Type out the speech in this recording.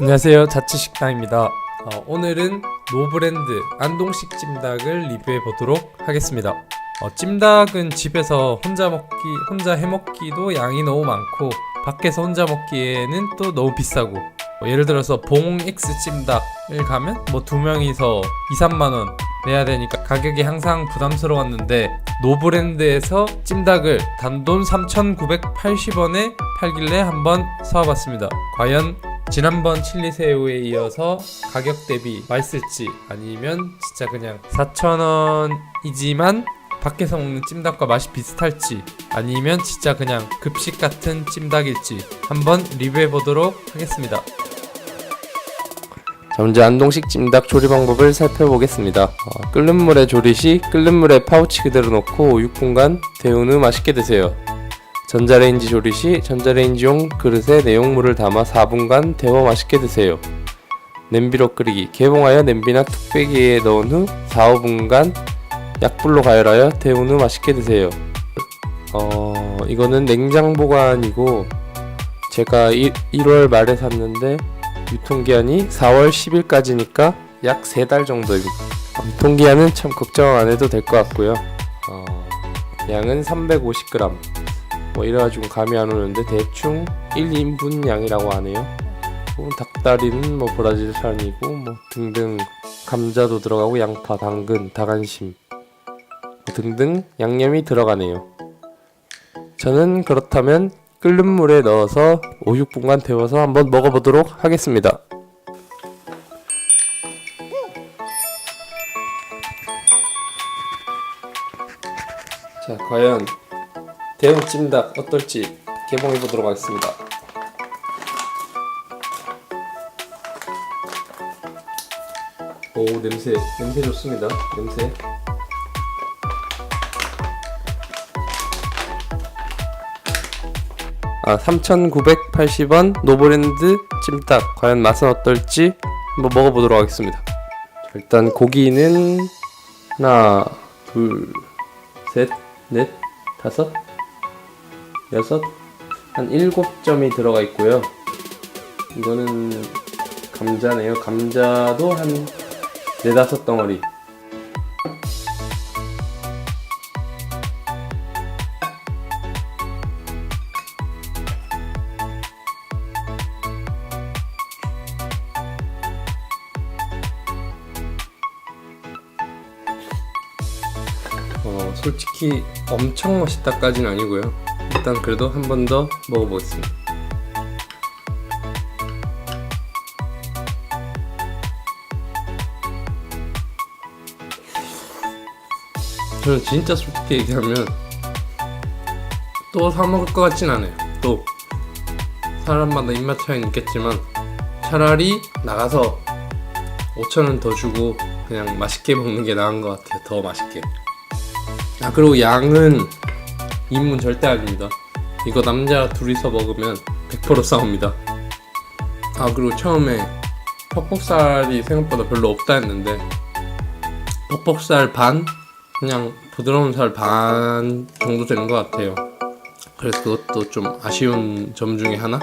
안녕하세요. 자취식당입니다. 어, 오늘은 노브랜드 안동식 찜닭을 리뷰해 보도록 하겠습니다. 어, 찜닭은 집에서 혼자 먹기 혼자 해 먹기도 양이 너무 많고 밖에서 혼자 먹기에는 또 너무 비싸고 뭐 예를 들어서 봉 X 찜닭을 가면 뭐 두 명이서 2, 3만 원 내야 되니까 가격이 항상 부담스러웠는데 노브랜드에서 찜닭을 단돈 3,980원에 팔길래 한번 사와봤습니다. 과연 지난번 칠리새우에 이어서 가격 대비 맛있을지 아니면 진짜 그냥 4,000원이지만 밖에서 먹는 찜닭과 맛이 비슷할지 아니면 진짜 그냥 급식 같은 찜닭일지 한번 리뷰해 보도록 하겠습니다. 자, 먼저 안동식 찜닭 조리 방법을 살펴보겠습니다. 어, 끓는 물에 조리 시 끓는 물에 파우치 그대로 넣고 5, 6분간 데운 후 맛있게 드세요. 전자레인지 조리 시 전자레인지용 그릇에 내용물을 담아 4분간 데워 맛있게 드세요. 냄비로 끓이기 개봉하여 냄비나 뚝배기에 넣은 후 4, 5분간 약불로 가열하여 데운 후 맛있게 드세요. 어, 이거는 냉장 보관이고 제가 1, 1월 말에 샀는데 유통기한이 4월 10일까지니까 약 3달 정도입니다. 유통기한은 참 걱정 안 해도 될 것 같고요. 어, 양은 350g. 뭐 이래가지고 감이 안 오는데 대충 1인분 양이라고 하네요. 뭐 닭다리는 뭐 브라질산이고 뭐 등등 감자도 들어가고 양파, 당근, 다간심 뭐 등등 양념이 들어가네요. 저는 그렇다면 끓는 물에 넣어서 5, 6분간 데워서 한번 먹어보도록 하겠습니다. 자, 과연 데운 찜닭 어떨지 개봉해 보도록 하겠습니다. 오 냄새 냄새 좋습니다. 냄새. 아 3,980원 노브랜드 찜닭 과연 맛은 어떨지 한번 먹어보도록 하겠습니다. 자, 일단 고기는 하나, 둘, 셋, 넷, 다섯, 여섯, 한 일곱 점이 들어가 있고요. 이거는 감자네요. 감자도 한 네다섯 덩어리. 어, 솔직히 엄청 맛있다까지는 아니고요. 일단 그래도 한 번 더 먹어보겠습니다. 저는 진짜 솔직히 얘기하면 또 사 먹을 것 같진 않아요. 또 사람마다 입맛 차이는 있겠지만 차라리 나가서 5천 원 더 주고 그냥 맛있게 먹는 게 나은 것 같아요. 더 맛있게. 아 그리고 양은 2인분 절대 아닙니다. 이거 남자 둘이서 먹으면 100% 싸웁니다. 아 그리고 처음에 퍽퍽살이 생각보다 별로 없다 했는데 퍽퍽살 반 그냥 부드러운 살 반 정도 되는 것 같아요. 그래서 그것도 좀 아쉬운 점 중에 하나.